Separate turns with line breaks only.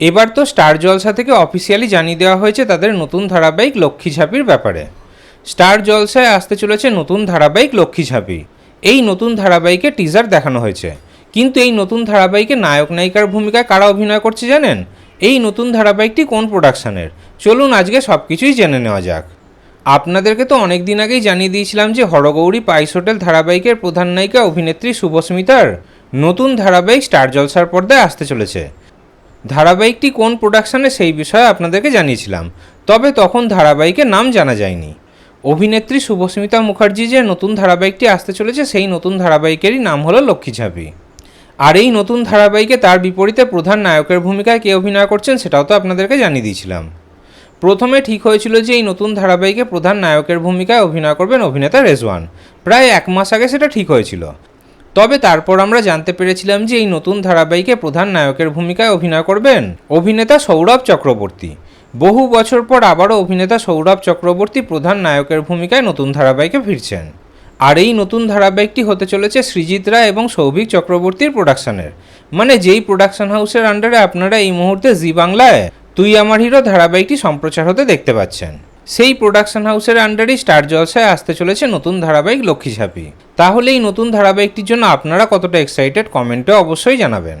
এবার তো স্টার জলসা থেকে অফিসিয়ালি জানিয়ে দেওয়া হয়েছে তাদের নতুন ধারাবাহিক লক্ষ্মী ঝাঁপির ব্যাপারে। স্টার জলসায় আসতে চলেছে নতুন ধারাবাহিক লক্ষ্মী ঝাঁপি। এই নতুন ধারাবাহিকে টিজার দেখানো হয়েছে। কিন্তু এই নতুন ধারাবাহিকে নায়ক নায়িকার ভূমিকায় কারা অভিনয় করছে জানেন? এই নতুন ধারাবাহিকটি কোন প্রোডাকশানের চলুন আজকে সব কিছুই জেনে নেওয়া যাক। আপনাদেরকে তো অনেক দিন আগেই জানিয়ে দিয়েছিলাম যে হরগৌরী পাইস হোটেল ধারাবাহিকের প্রধান নায়িকা অভিনেত্রী শুভস্মিতার নতুন ধারাবাহিক স্টার জলসার পর্দায় আসতে চলেছে। ধারাবাহিকটি কোন প্রোডাকশনে সেই বিষয়ে আপনাদেরকে জানিয়েছিলাম। তবে তখন ধারাবাহিকের নাম জানা যায়নি। অভিনেত্রী শুভস্মিতা মুখার্জি যে নতুন ধারাবাহিকটি আসতে চলেছে, সেই নতুন ধারাবাহিকেরই নাম হলো লক্ষ্মী ঝাঁপি। আর এই নতুন ধারাবাহিকে তার বিপরীতে প্রধান নায়কের ভূমিকায় কে অভিনয় করছেন, সেটাও তো আপনাদেরকে জানিয়ে দিয়েছিলাম। প্রথমে ঠিক হয়েছিল যে এই নতুন ধারাবাহিকে প্রধান নায়কের ভূমিকায় অভিনয় করবেন অভিনেতা রেজওয়ান। প্রায় এক মাস আগে সেটা ঠিক হয়েছিল। তবে তারপর আমরা জানতে পেরেছিলাম যে এই নতুন ধারাবাহিকে প্রধান নায়কের ভূমিকায় অভিনয় করবেন অভিনেতা সৌরভ চক্রবর্তী। বহু বছর পর আবারও অভিনেতা সৌরভ চক্রবর্তী প্রধান নায়কের ভূমিকায় নতুন ধারাবাহিকে ফিরছেন। আর এই নতুন ধারাবাহিকটি হতে চলেছে সৃজিত রায় এবং সৌভিক চক্রবর্তীর প্রোডাকশনের। মানে যেই প্রোডাকশন হাউসের আন্ডারে আপনারা এই মুহূর্তে জি বাংলায় তুই আমার হিরো ধারাবাহিকটি সম্প্রচার হতে দেখতে পাচ্ছেন। সেই প্রোডাকশন হাউসের আন্ডারেই স্টার জলসায় আসতে চলেছে নতুন ধারাবাহিক লক্ষ্মী ঝাঁপি। তাহলে এই নতুন ধারাবাহিকটির জন্য আপনারা কতটা এক্সাইটেড কমেন্টে অবশ্যই জানাবেন।